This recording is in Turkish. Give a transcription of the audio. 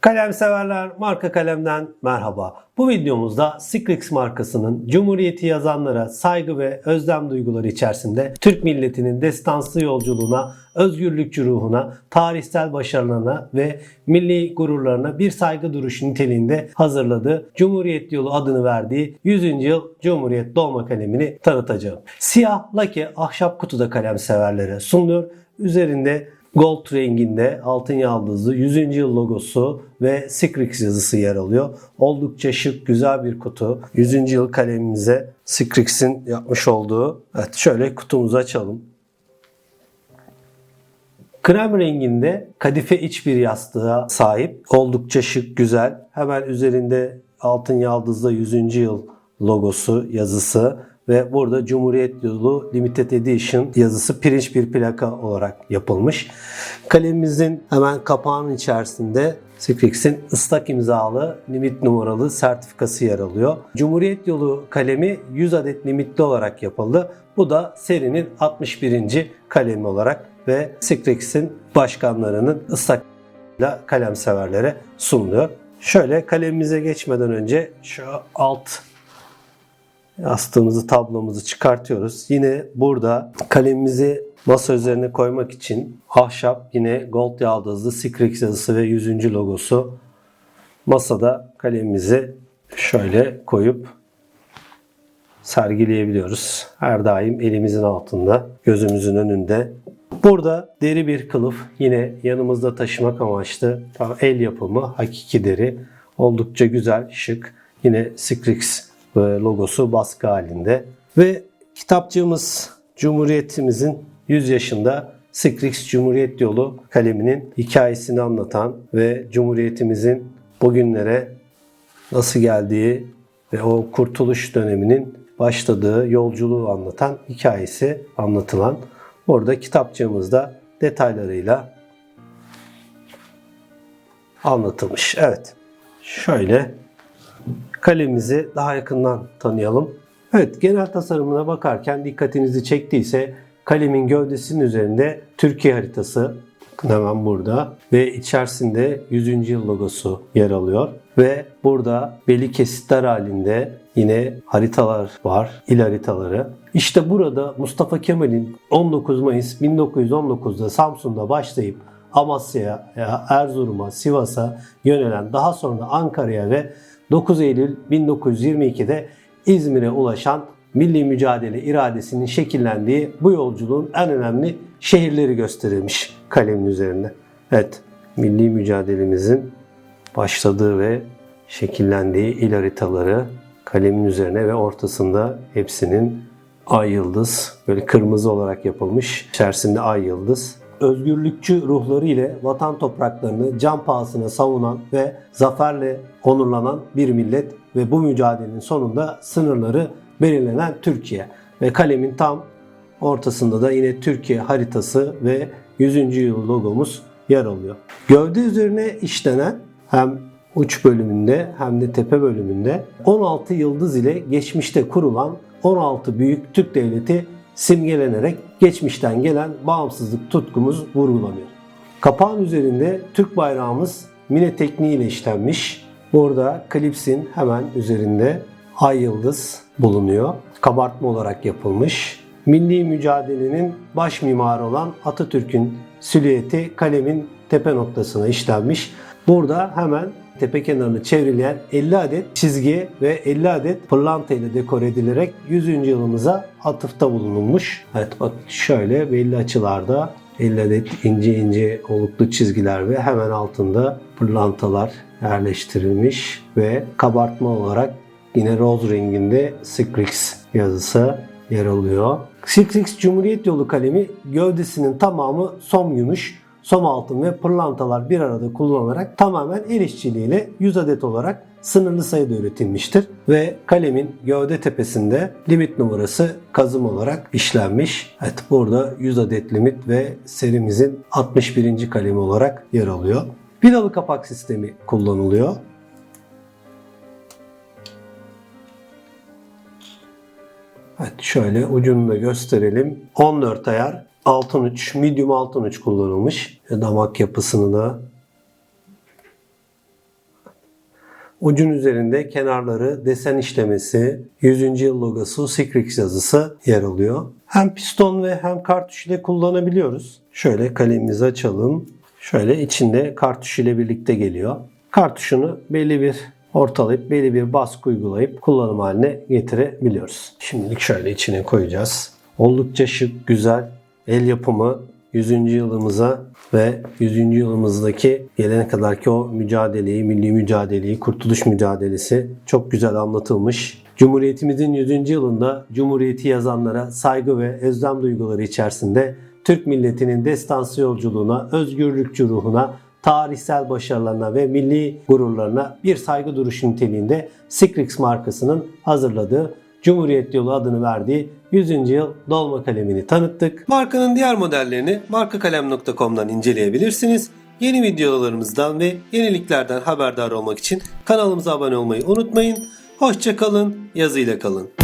Kalem severler marka kalemden merhaba. Bu videomuzda Sikrix markasının Cumhuriyeti yazanlara saygı ve özlem duyguları içerisinde Türk milletinin destanslı yolculuğuna, özgürlükçü ruhuna, tarihsel başarılarına ve milli gururlarına bir saygı duruşu niteliğinde hazırladığı Cumhuriyet Yolu adını verdiği 100. yıl Cumhuriyet Dolma kalemini tanıtacağım. Siyah lake ahşap kutuda kalem severlere sunuluyor. Üzerinde Gold renginde altın yaldızlı 100. yıl logosu ve Sikrix yazısı yer alıyor. Oldukça şık, güzel bir kutu. 100. yıl kalemimize Sikrix'in yapmış olduğu. Evet şöyle kutumuzu açalım. Krem renginde kadife iç bir yastığa sahip. Oldukça şık, güzel. Hemen üzerinde altın yaldızlı 100. yıl logosu, yazısı ve burada Cumhuriyet Yolu Limited Edition yazısı pirinç bir plaka olarak yapılmış. Kalemimizin hemen kapağının içerisinde Sikrix'in ıslak imzalı limit numaralı sertifikası yer alıyor. Cumhuriyet Yolu kalemi 100 adet limitli olarak yapıldı. Bu da serinin 61. kalemi olarak ve Sikrix'in başkanlarının ıslak kalem severlere sunuluyor. Şöyle kalemimize geçmeden önce şu alt yastığımızı, tablomuzu çıkartıyoruz. Yine burada kalemimizi masa üzerine koymak için ahşap yine gold yaldızlı Sikrix yazısı ve 100. logosu masada kalemimizi şöyle koyup sergileyebiliyoruz. Her daim elimizin altında, gözümüzün önünde. Burada deri bir kılıf yine yanımızda taşımak amaçlı el yapımı hakiki deri. Oldukça güzel, şık. Yine Sikrix e, logosu baskı halinde. Ve kitapçığımız Cumhuriyetimizin 100 yaşında Sikrix Cumhuriyet Yolu kaleminin hikayesini anlatan ve Cumhuriyetimizin bugünlere nasıl geldiği ve o kurtuluş döneminin başladığı yolculuğu anlatan hikayesi anlatılan orada kitapçığımızda detaylarıyla anlatılmış. Evet. Şöyle kalemimizi daha yakından tanıyalım. Evet, genel tasarımına bakarken dikkatinizi çektiyse kalemin gövdesinin üzerinde Türkiye haritası hemen burada ve içerisinde 100. yıl logosu yer alıyor ve burada belli kesitler halinde yine haritalar var, il haritaları. İşte burada Mustafa Kemal'in 19 Mayıs 1919'da Samsun'da başlayıp Amasya'ya, Erzurum'a, Sivas'a yönelen daha sonra Ankara'ya ve 9 Eylül 1922'de İzmir'e ulaşan milli mücadele iradesinin şekillendiği bu yolculuğun en önemli şehirleri gösterilmiş kalemin üzerinde. Evet, milli mücadelemizin başladığı ve şekillendiği il haritaları kalemin üzerine ve ortasında hepsinin ay yıldız böyle kırmızı olarak yapılmış. İçerisinde ay yıldız özgürlükçü ruhları ile vatan topraklarını can pahasına savunan ve zaferle onurlanan bir millet ve bu mücadelenin sonunda sınırları belirlenen Türkiye ve kalemin tam ortasında da yine Türkiye haritası ve 100. yıl logomuz yer alıyor. Gövde üzerine işlenen hem uç bölümünde hem de tepe bölümünde 16 yıldız ile geçmişte kurulan 16 büyük Türk devleti simgelenerek geçmişten gelen bağımsızlık tutkumuz vurgulanıyor. Kapağın üzerinde Türk bayrağımız mine tekniği ile işlenmiş. Burada klipsin hemen üzerinde ay yıldız bulunuyor. Kabartma olarak yapılmış. Milli mücadelenin baş mimarı olan Atatürk'ün silüeti kalemin tepe noktasına işlenmiş. Burada hemen tepe kenarını çevrileyen 50 adet çizgi ve 50 adet pırlanta ile dekore edilerek 100. yılımıza atıfta bulunulmuş. Evet bak şöyle belli açılarda 50 adet ince ince oluklu çizgiler ve hemen altında pırlantalar yerleştirilmiş ve kabartma olarak yine roz renginde Sikrix yazısı yer alıyor. Sikrix Cumhuriyet Yolu kalemi gövdesinin tamamı som gümüş, som altın ve pırlantalar bir arada kullanılarak tamamen el işçiliğiyle 100 adet olarak sınırlı sayıda üretilmiştir ve kalemin gövde tepesinde limit numarası kazım olarak işlenmiş. Evet burada 100 adet limit ve serimizin 61. kalemi olarak yer alıyor. Vidalı kapak sistemi kullanılıyor. Evet şöyle ucunu da gösterelim. 14 ayar altın uç, medium altın uç kullanılmış. Damak yapısını da Ucun üzerinde kenarları desen işlemesi, 100. yıl logosu Sikrix yazısı yer alıyor. Hem piston ve hem kartuş ile kullanabiliyoruz. Şöyle kalemimizi açalım. Şöyle içinde kartuş ile birlikte geliyor. Kartuşunu belli bir ortalayıp belli bir baskı uygulayıp kullanım haline getirebiliyoruz. Şimdilik şöyle içine koyacağız. Oldukça şık, güzel, el yapımı 100. yılımıza ve 100. yılımızdaki gelene kadarki o mücadeleyi, milli mücadeleyi, kurtuluş mücadelesi çok güzel anlatılmış. Cumhuriyetimizin 100. yılında Cumhuriyeti yazanlara saygı ve özlem duyguları içerisinde Türk milletinin destansı yolculuğuna, özgürlükçü ruhuna, tarihsel başarılarına ve milli gururlarına bir saygı duruşu niteliğinde Sikrix markasının hazırladığı Cumhuriyet Yolu adını verdiği 100. yıl dolma kalemini tanıttık. Markanın diğer modellerini markakalem.com'dan inceleyebilirsiniz. Yeni videolarımızdan ve yeniliklerden haberdar olmak için kanalımıza abone olmayı unutmayın. Hoşçakalın, yazıyla kalın.